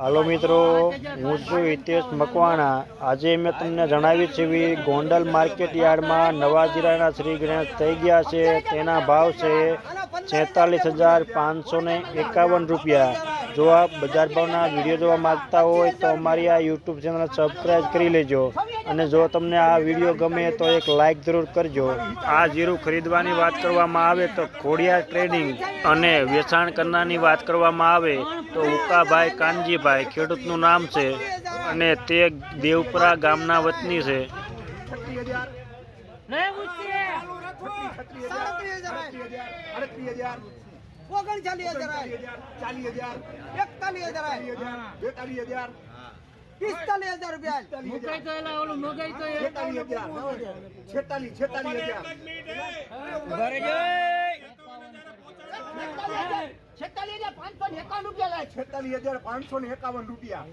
હાલો મિત્રો, હું છું હિતેશ મકવાણા. આજે મેં તમને જણાવી છે એવી ગોંડલ માર્કેટ યાર્ડમાં નવા જીરાના શ્રી ગણેશ થઈ ગયા છે. તેના ભાવ છે છેતાલીસ હજાર પાંચસો ને એકાવન રૂપિયા. જો આપ બજાર ભાવના વીડિયો જોવા માગતા હોય તો અમારી આ યુટ્યુબ ચેનલ સબસ્ક્રાઈબ કરી લેજો. અને જો તમને આ વીડિયો ગમે તો એક લાઈક જરૂર કરજો. આ જીરું ખરીદવાની વાત કરવામાં આવે તો ખોડિયાર ટ્રેડિંગ અને વેચાણ કરનારની વાત કરવામાં આવે તો ઉકાભાઈ કાનજીભાઈ ખેડૂતનું નામ છે અને તે દેવપરા ગામના વતની છે. ઓગણચાલીસ હજાર. એકતાલીસ હજાર. પિસ્તાલીસ હજાર રૂપિયા મુકાઈ તો એલા ઓલું મગાઈ તો છેતાલીસ છેતાલીસ હજાર. છેતાલીસ હજાર પાંચસો ને એકાવન રૂપિયા છેતાલીસ હજાર પાંચસો ને એકાવન રૂપિયા.